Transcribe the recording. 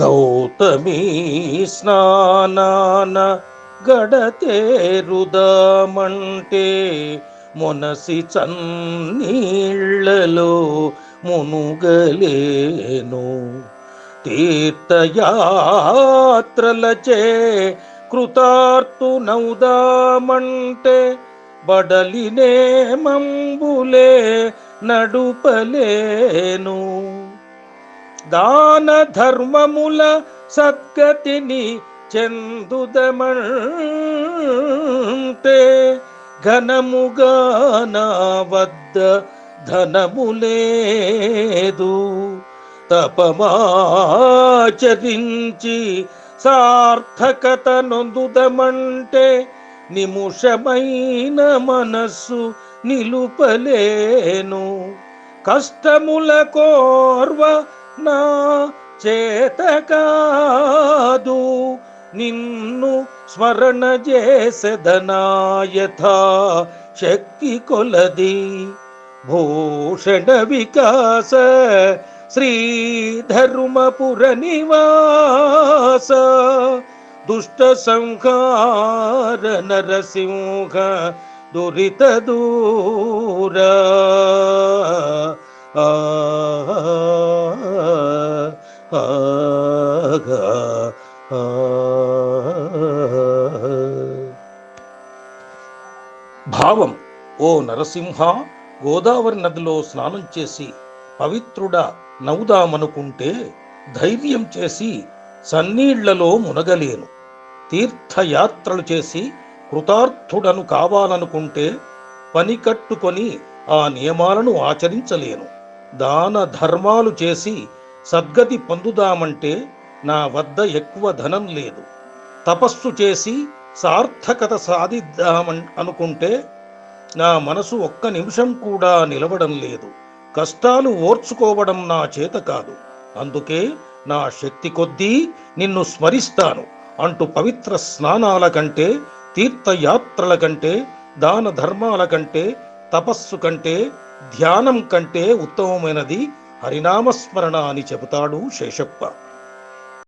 గౌతమి స్నానాన గడతేరుదామంటే మొనసి చన్నీళ్ళలో మునుగలేను. తీర్థయాత్రలచే కృతార్థునౌదామంటే బడలినే మంబులే నడుపలేను. దాన ధర్మముల సద్గతిని చెందుదమంటే ఘనముగా నా వద్ద ధనములేదు. తపమాచరించి సార్థకత నొందుదమంటే నిముషమైన మనస్సు నిలుపలేను. కష్టముల కోర్వ నా చేత కాదు నిన్ను స్మరణ చేసెదనాయథా శక్తి కొలది. భూషణ వికాస శ్రీధర్మపుర నివాస. దుష్ట సంహార నరసింహ దురిత దూరా. ఆ భావం ఓ నరసింహ గోదావరి నదిలో స్నానం చేసి పవిత్రుడా నవ్వుదామనుకుంటే ధైర్యం చేసి సన్నీళ్ళలో మునగలేను. తీర్థయాత్రలు చేసి కృతార్థుడను కావాలనుకుంటే పని కట్టుకొని ఆ నియమాలను ఆచరించలేను. దాన ధర్మాలు చేసి సద్గతి పొందుదామంటే నా వద్ద ఎక్కువ ధనం లేదు. తపస్సు చేసి సార్థకత సాధిద్దామన్ అనుకుంటే నా మనసు ఒక్క నిమిషం కూడా నిలవడం లేదు. కష్టాలు ఓర్చుకోవడం నా చేత కాదు. అందుకే నా శక్తి కొద్దీ నిన్ను స్మరిస్తాను. అంటూ పవిత్ర స్నానాల కంటే తీర్థయాత్రల కంటే దాన ధర్మాల కంటే తపస్సు కంటే ధ్యానం కంటే ఉత్తమమైనది హరినామస్మరణ అని చెబుతాడు శేషప్ప.